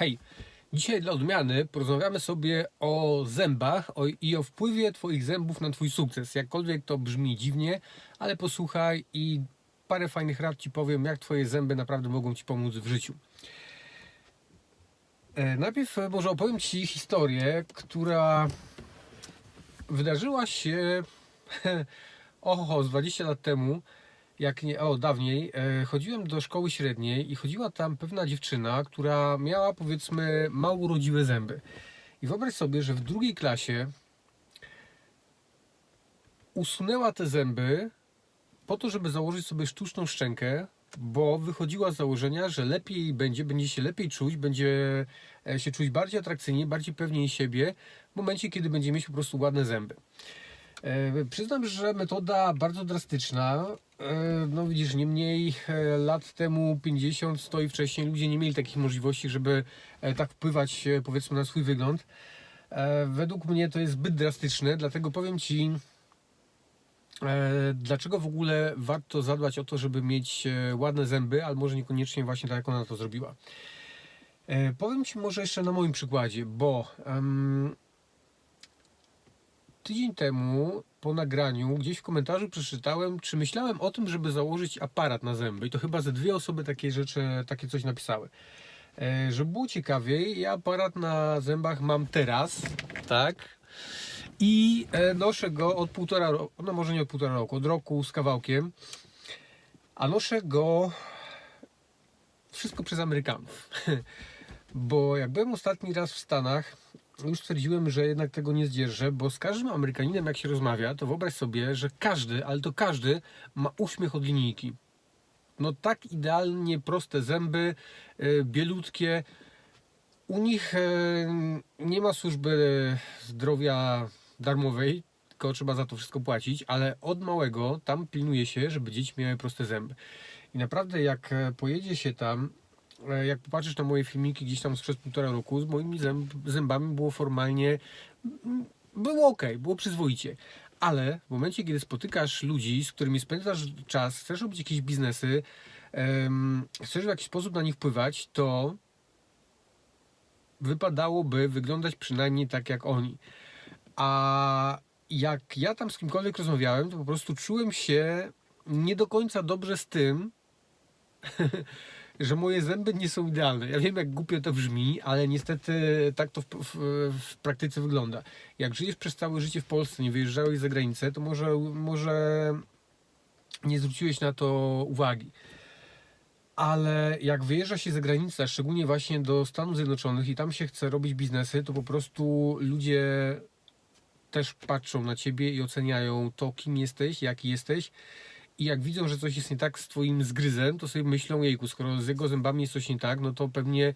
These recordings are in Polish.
Hej, dzisiaj dla odmiany porozmawiamy sobie o zębach o, i o wpływie Twoich zębów na Twój sukces. Jakkolwiek to brzmi dziwnie, ale posłuchaj i parę fajnych rad Ci powiem, jak Twoje zęby naprawdę mogą Ci pomóc w życiu. E, Najpierw e, może opowiem Ci historię, która wydarzyła się oho, z 20 lat temu, jak nie, o dawniej, e, chodziłem do szkoły średniej i chodziła tam pewna dziewczyna, która miała powiedzmy mało urodziwe zęby. I wyobraź sobie, że w drugiej klasie usunęła te zęby po to, żeby założyć sobie sztuczną szczękę, bo wychodziła z założenia, że lepiej będzie, będzie się lepiej czuć, będzie e, się czuć bardziej atrakcyjnie, bardziej pewniej siebie w momencie, kiedy będzie mieć po prostu ładne zęby. E, Przyznam, że metoda bardzo drastyczna. E, No widzisz, niemniej e, lat temu 50, 100 i wcześniej ludzie nie mieli takich możliwości, żeby e, tak wpływać powiedzmy na swój wygląd. Według mnie to jest zbyt drastyczne, dlatego powiem Ci, dlaczego w ogóle warto zadbać o to, żeby mieć ładne zęby, ale może niekoniecznie właśnie tak, jak ona to zrobiła. Powiem Ci może jeszcze na moim przykładzie, bo em, tydzień temu po nagraniu gdzieś w komentarzu przeczytałem, czy myślałem o tym, żeby założyć aparat na zęby. I to chyba ze dwie osoby takie rzeczy, takie coś napisały. E, żeby było ciekawiej, ja aparat na zębach mam teraz, tak? I e, noszę go od półtora roku, no może nie od półtora roku, od roku z kawałkiem. A noszę go wszystko przez Amerykanów. Bo jak byłem ostatni raz w Stanach, już stwierdziłem, że jednak tego nie zdzierżę, bo z każdym Amerykaninem jak się rozmawia, to wyobraź sobie, że każdy, ale to każdy ma uśmiech od linijki. No tak idealnie proste zęby, e, bielutkie. U nich e, nie ma służby zdrowia darmowej, tylko trzeba za to wszystko płacić, ale od małego tam pilnuje się, żeby dzieci miały proste zęby. I naprawdę jak e, pojedzie się tam, jak popatrzysz na moje filmiki gdzieś tam sprzed półtora roku, z moimi zęb, zębami było formalnie, było ok, było przyzwoicie. Ale w momencie, kiedy spotykasz ludzi, z którymi spędzasz czas, chcesz robić jakieś biznesy, chcesz w jakiś sposób na nich wpływać, to wypadałoby wyglądać przynajmniej tak jak oni. A jak ja tam z kimkolwiek rozmawiałem, to po prostu czułem się nie do końca dobrze z tym, że moje zęby nie są idealne. Ja wiem, jak głupio to brzmi, ale niestety tak to w, w, w praktyce wygląda. Jak żyjesz przez całe życie w Polsce, nie wyjeżdżałeś za granicę, to może, może nie zwróciłeś na to uwagi. Ale jak wyjeżdża się za granicę, szczególnie właśnie do Stanów Zjednoczonych i tam się chce robić biznesy, to po prostu ludzie też patrzą na ciebie i oceniają to, kim jesteś, jaki jesteś. I jak widzą, że coś jest nie tak z twoim zgryzem, to sobie myślą, jejku, skoro z jego zębami jest coś nie tak, no to pewnie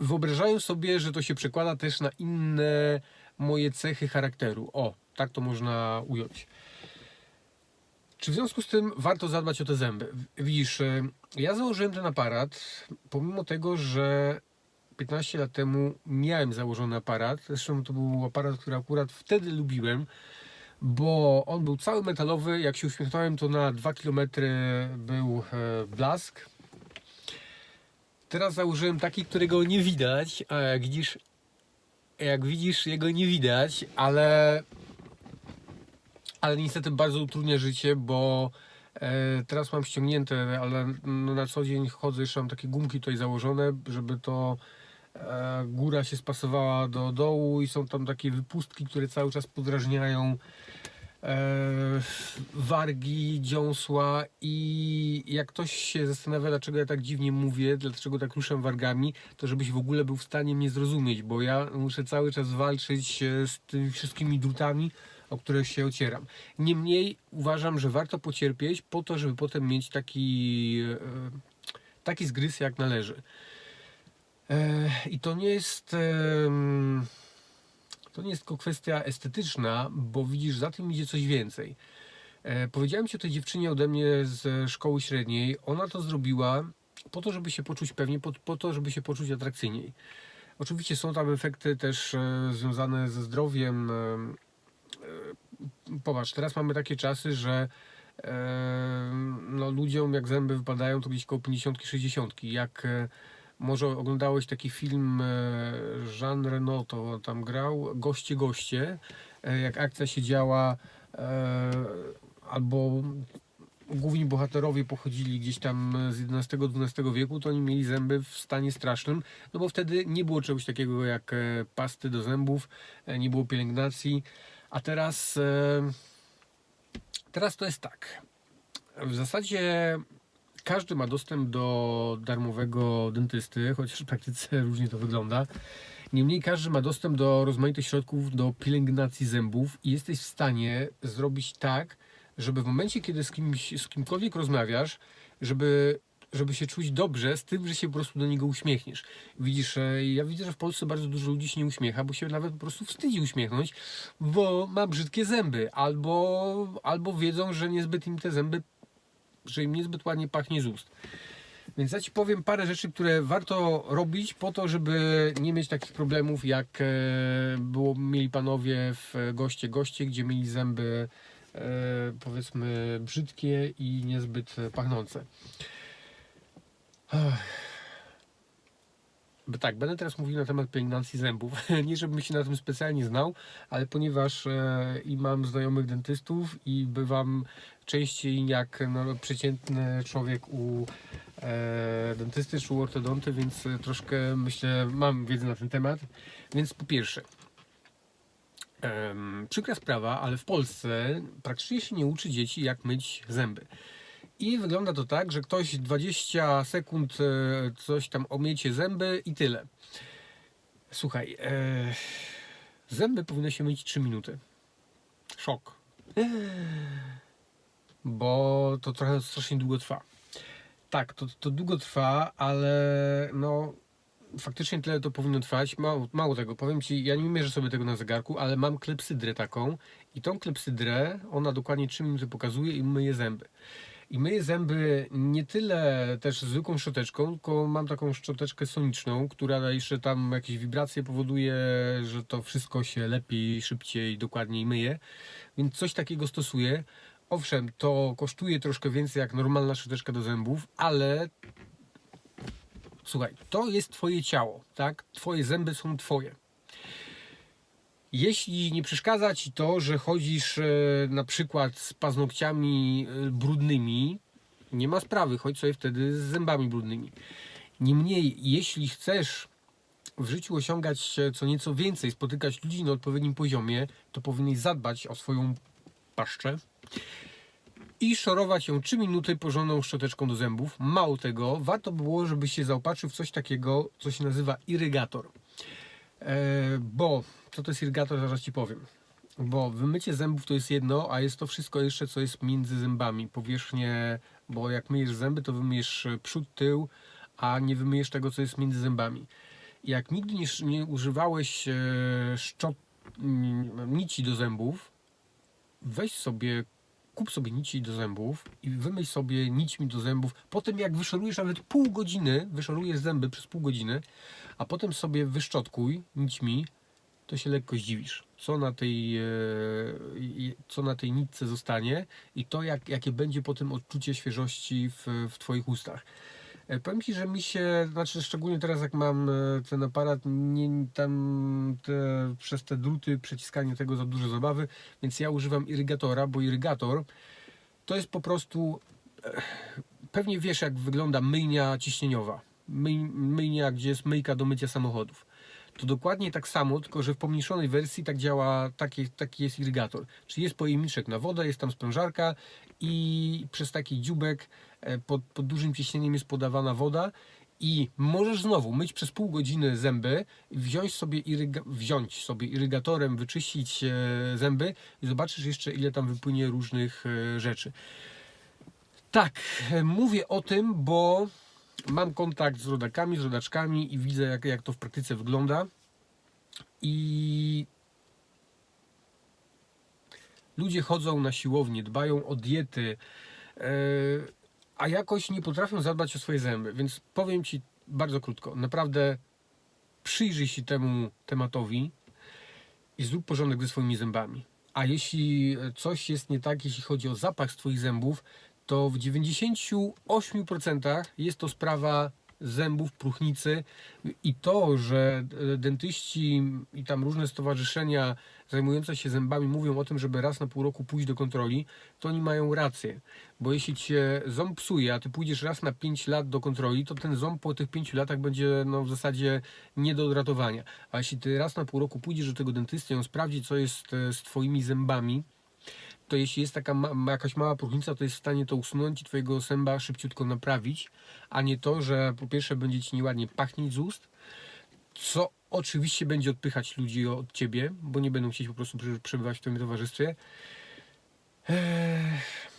wyobrażają sobie, że to się przekłada też na inne moje cechy charakteru. O, tak to można ująć. Czy w związku z tym warto zadbać o te zęby? Widzisz, e, ja założyłem ten aparat, pomimo tego, że 15 lat temu miałem założony aparat. Zresztą to był aparat, który akurat wtedy lubiłem, bo on był cały metalowy. Jak się uśmiechnąłem, to na 2 km był e, blask. Teraz założyłem taki, którego nie widać, a jak widzisz, jak widzisz, jego nie widać, ale ale niestety bardzo utrudnia życie, bo e, teraz mam ściągnięte, ale no, na co dzień chodzę, jeszcze mam takie gumki tutaj założone, żeby to góra się spasowała do dołu i są tam takie wypustki, które cały czas podrażniają e, wargi, dziąsła i jak ktoś się zastanawia, dlaczego ja tak dziwnie mówię, dlaczego tak ruszam wargami, to żebyś w ogóle był w stanie mnie zrozumieć, bo ja muszę cały czas walczyć e, z tymi wszystkimi drutami, o które się ocieram. Niemniej uważam, że warto pocierpieć po to, żeby potem mieć taki, e, taki zgryz jak należy. E, I to nie jest. To nie jest tylko kwestia estetyczna, bo widzisz, za tym idzie coś więcej. E, Powiedziałem ci o tej dziewczynie ode mnie z szkoły średniej. Ona to zrobiła po to, żeby się poczuć pewnie, po, po to, żeby się poczuć atrakcyjniej. Oczywiście są tam efekty też e, związane ze zdrowiem. em, Popatrz, teraz mamy takie czasy, że no, ludziom jak zęby wypadają, to gdzieś koło 50-60. Jak może oglądałeś taki film e, Jean Reno, to tam grał, Goście, Goście, e, jak akcja się działa, e, albo główni bohaterowie pochodzili gdzieś tam z XI-XII wieku, to oni mieli zęby w stanie strasznym, no bo wtedy nie było czegoś takiego jak pasty do zębów, nie było pielęgnacji, a teraz, teraz to jest tak. W zasadzie każdy ma dostęp do darmowego dentysty, chociaż w praktyce różnie to wygląda. Niemniej każdy ma dostęp do rozmaitych środków do pielęgnacji zębów i jesteś w stanie zrobić tak, żeby w momencie, kiedy z, kimś, z kimkolwiek rozmawiasz, żeby, żeby się czuć dobrze z tym, że się po prostu do niego uśmiechniesz. Widzisz, e, ja widzę, że w Polsce bardzo dużo ludzi się nie uśmiecha, bo się nawet po prostu wstydzi uśmiechnąć, bo ma brzydkie zęby, albo, albo wiedzą, że niezbyt im te zęby, że im niezbyt ładnie pachnie z ust. Więc ja Ci powiem parę rzeczy, które warto robić po to, żeby nie mieć takich problemów, jak e, było, mieli panowie w goście goście, gdzie mieli zęby e, powiedzmy brzydkie i niezbyt pachnące. Tak, będę teraz mówił na temat pielęgnacji zębów. Nie, żebym się na tym specjalnie znał, ale ponieważ e, i mam znajomych dentystów i bywam częściej jak no, przeciętny człowiek u e, dentysty czy u ortodonty, więc e, troszkę myślę, mam wiedzę na ten temat. Więc po pierwsze, em, przykra sprawa, ale w Polsce praktycznie się nie uczy dzieci, jak myć zęby. I wygląda to tak, że ktoś 20 sekund e, coś tam omiecie zęby i tyle. Słuchaj, e, zęby powinno się myć 3 minuty. Szok. Bo to trochę strasznie długo trwa. Tak, to, to długo trwa, ale no faktycznie tyle to powinno trwać. Mało, mało tego, powiem Ci, ja nie mierzę sobie tego na zegarku, ale mam klepsydrę taką i tą klepsydrę, ona dokładnie 3 minuty pokazuje i myje zęby. I myję zęby nie tyle też zwykłą szczoteczką, tylko mam taką szczoteczkę soniczną, która jeszcze tam jakieś wibracje powoduje, że to wszystko się lepiej, szybciej, dokładniej myje. Więc coś takiego stosuję. Owszem, to kosztuje troszkę więcej jak normalna szczoteczka do zębów, ale słuchaj, to jest Twoje ciało, tak? Twoje zęby są Twoje. Jeśli nie przeszkadza Ci to, że chodzisz e, na przykład z paznokciami e, brudnymi, nie ma sprawy, chodź sobie wtedy z zębami brudnymi. Niemniej, jeśli chcesz w życiu osiągać co nieco więcej, spotykać ludzi na odpowiednim poziomie, to powinieneś zadbać o swoją paszczę i szorować ją 3 minuty porządną szczoteczką do zębów. Mało tego, warto było, żebyś się zaopatrzył w coś takiego, co się nazywa irygator. E, bo co to jest irygator, zaraz Ci powiem. Bo wymycie zębów to jest jedno, a jest to wszystko jeszcze, co jest między zębami. Powierzchnie, bo jak myjesz zęby, to wymyjesz przód, tył, a nie wymyjesz tego, co jest między zębami. Jak nigdy nie, nie używałeś e, szczot, mm, nici do zębów, weź sobie, kup sobie nici do zębów i wymyj sobie nićmi do zębów. Potem jak wyszorujesz nawet pół godziny, wyszorujesz zęby przez pół godziny, a potem sobie wyszczotkuj nićmi, to się lekko zdziwisz, co na tej, e, co na tej nitce zostanie i to, jak, jakie będzie potem odczucie świeżości w, w Twoich ustach. E, Powiem Ci, że mi się, znaczy szczególnie teraz jak mam e, ten aparat, nie, tam te, przez te druty przeciskanie tego za dużo zabawy, więc ja używam irygatora, bo irygator to jest po prostu, e, pewnie wiesz jak wygląda myjnia ciśnieniowa, Myj, myjnia, gdzie jest myjka do mycia samochodów. To dokładnie tak samo, tylko że w pomniejszonej wersji tak działa, taki, taki jest irygator. Czyli jest pojemniczek na wodę, jest tam sprężarka i przez taki dziubek e, pod, pod dużym ciśnieniem jest podawana woda i możesz znowu myć przez pół godziny zęby, wziąć sobie, iryga, wziąć sobie irygatorem, wyczyścić e, zęby i zobaczysz jeszcze ile tam wypłynie różnych e, rzeczy. Tak, mówię o tym, bo mam kontakt z rodakami, z rodaczkami i widzę jak, jak to w praktyce wygląda. I ludzie chodzą na siłownię, dbają o diety, e, a jakoś nie potrafią zadbać o swoje zęby. Więc powiem Ci bardzo krótko, naprawdę przyjrzyj się temu tematowi i zrób porządek ze swoimi zębami. A jeśli coś jest nie tak, jeśli chodzi o zapach z Twoich zębów, to w 98% jest to sprawa zębów, próchnicy i to, że e, dentyści i tam różne stowarzyszenia zajmujące się zębami mówią o tym, żeby raz na pół roku pójść do kontroli, to oni mają rację. Bo jeśli cię ząb psuje, a ty pójdziesz raz na 5 lat do kontroli, to ten ząb po tych 5 latach będzie no, w zasadzie nie do odratowania. A jeśli ty raz na pół roku pójdziesz do tego dentysty i on sprawdzi, co jest e, z twoimi zębami, to jeśli jest taka ma, jakaś mała próchnica, to jest w stanie to usunąć i twojego zęba szybciutko naprawić, a nie to, że po pierwsze będzie ci nieładnie pachnieć z ust, co oczywiście będzie odpychać ludzi od ciebie, bo nie będą chcieć po prostu przebywać w twoim towarzystwie. Ech.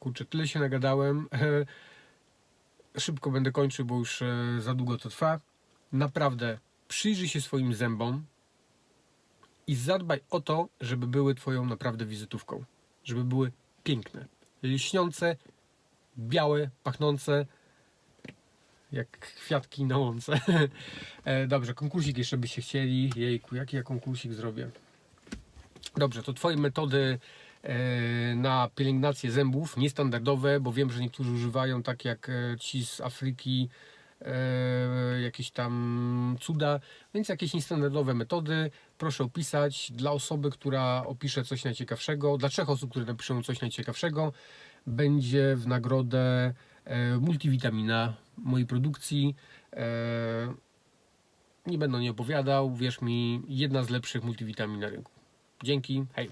Kurczę, tyle się nagadałem. Ech. Szybko będę kończył, bo już e, za długo to trwa. Naprawdę, przyjrzyj się swoim zębom i zadbaj o to, żeby były twoją naprawdę wizytówką. Żeby były piękne, lśniące, białe, pachnące, jak kwiatki na łące. E, Dobrze, konkursik jeszcze byście chcieli. Jejku, jaki ja konkursik zrobię? Dobrze, to twoje metody e, na pielęgnację zębów, niestandardowe, bo wiem, że niektórzy używają tak jak e, ci z Afryki, jakieś tam cuda, więc jakieś niestandardowe metody proszę opisać dla osoby, która opisze coś najciekawszego, dla trzech osób, które napiszą coś najciekawszego, będzie w nagrodę e, multivitamina mojej produkcji. E, nie będę o niej opowiadał, wierz mi, jedna z lepszych multivitamin na rynku. Dzięki, hej.